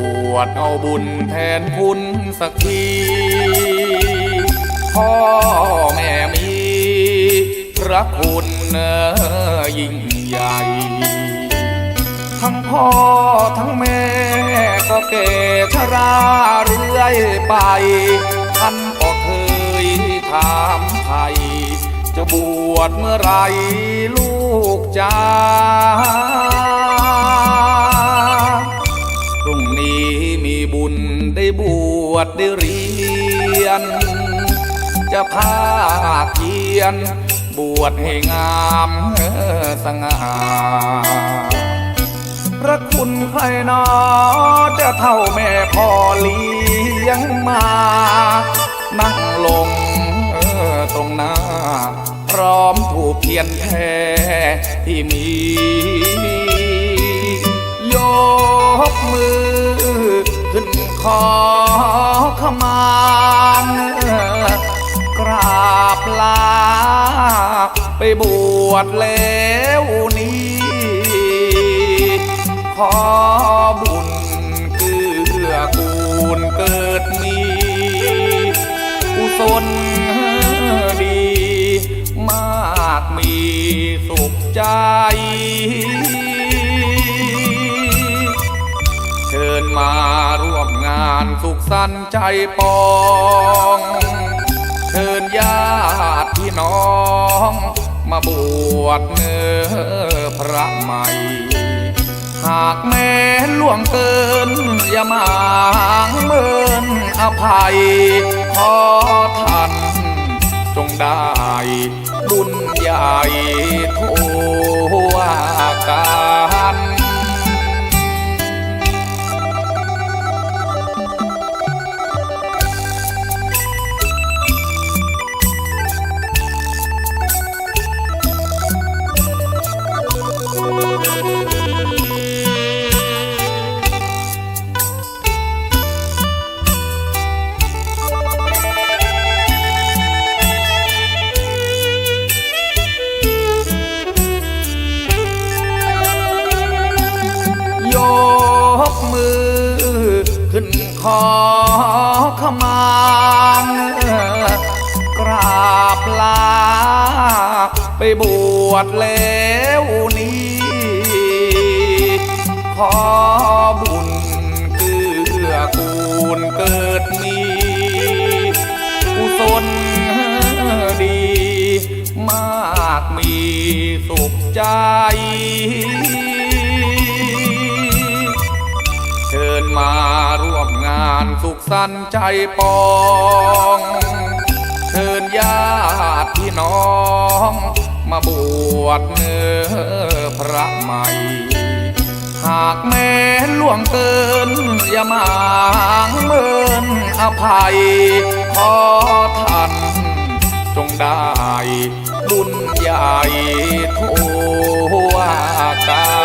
บวชเอาบุญแทนคุณสักที พ่อแม่มีพระคุณเอ่อยิ่งใหญ่ ทั้งพ่อทั้งแม่ก็แก่ชราเรื่อยไป ท่านก็เคยถามไทย จะบวชเมื่อไรลูกจ้า วชได้เรียน จะพาเกียน บวชให้งามสง่าพระคุณใครนอจะเท่าแม่พ่อเลี้ยงมา นั่งลงตรงหน้า พร้อมถูกเทียนแท้ที่มี ยกมือขึ้นขอ ขมากราบลา ไปบวชแล้วนี้ ขอบุญเกื้อกูลเกิดมี สันใจปองเชิญญาติพี่น้อง มาบวชเนื้อพระใหม่ หากแม้ล่วงเกิน อย่ามาหางเมินอภัย ขอท่านจงได้บุญใหญ่ทั่วกัน ขอขมากราบลา ไปบวชแล้วนี้ ขอบุญเกื้อกูลเกิดมีกุศลดี มากมีสุขใจานสุขสันต์ใจปองเชิญญาติพี่น้อง มาบวชเนื้อพระใหม่ หากแม้ล่วงเกิน อย่ามาหางเมินอภัย ขอท่านจงได้บุญใหญ่ทั่วกัน